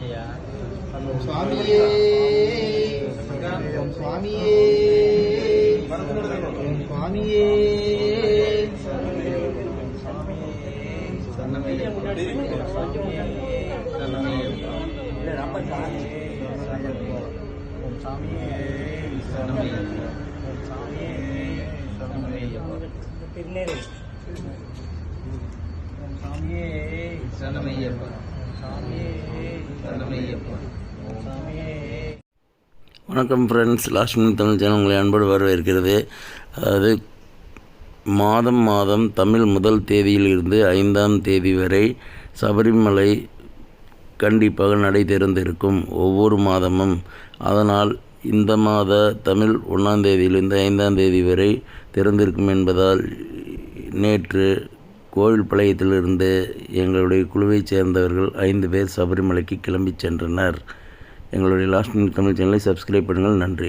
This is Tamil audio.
ஜெயா சுவாமியே ஓம் சுவாமியே ஓம் சுவாமியே இல்லை ரொம்ப சாமி ஓம் சாமியே ஓம் சாமியே திருநேரி. ஓம் சாமியே சரணமையப்பா வணக்கம் ஃப்ரெண்ட்ஸ் லாஸ்ட் தமிழ் சேனல் உங்களை அன்போடு வரவேற்கிறது. அதாவது மாதம் மாதம் தமிழ் முதல் தேதியிலிருந்து ஐந்தாம் தேதி வரை சபரிமலை கண்டிப்பாக நடை திறந்திருக்கும் ஒவ்வொரு மாதமும். அதனால் இந்த மாத தமிழ் ஒன்றாம் தேதியிலிருந்து ஐந்தாம் தேதி வரை திறந்திருக்கும் என்பதால் நேற்று கோவில் பாளையத்திலிருந்து எங்களுடைய குழுவைச் சேர்ந்தவர்கள் ஐந்து பேர் சபரிமலைக்கு கிளம்பிச் சென்றனர். எங்களுடைய லாஸ்ட் மினிட் தமிழ் சேனலை சப்ஸ்கிரைப் பண்ணுங்கள். நன்றி.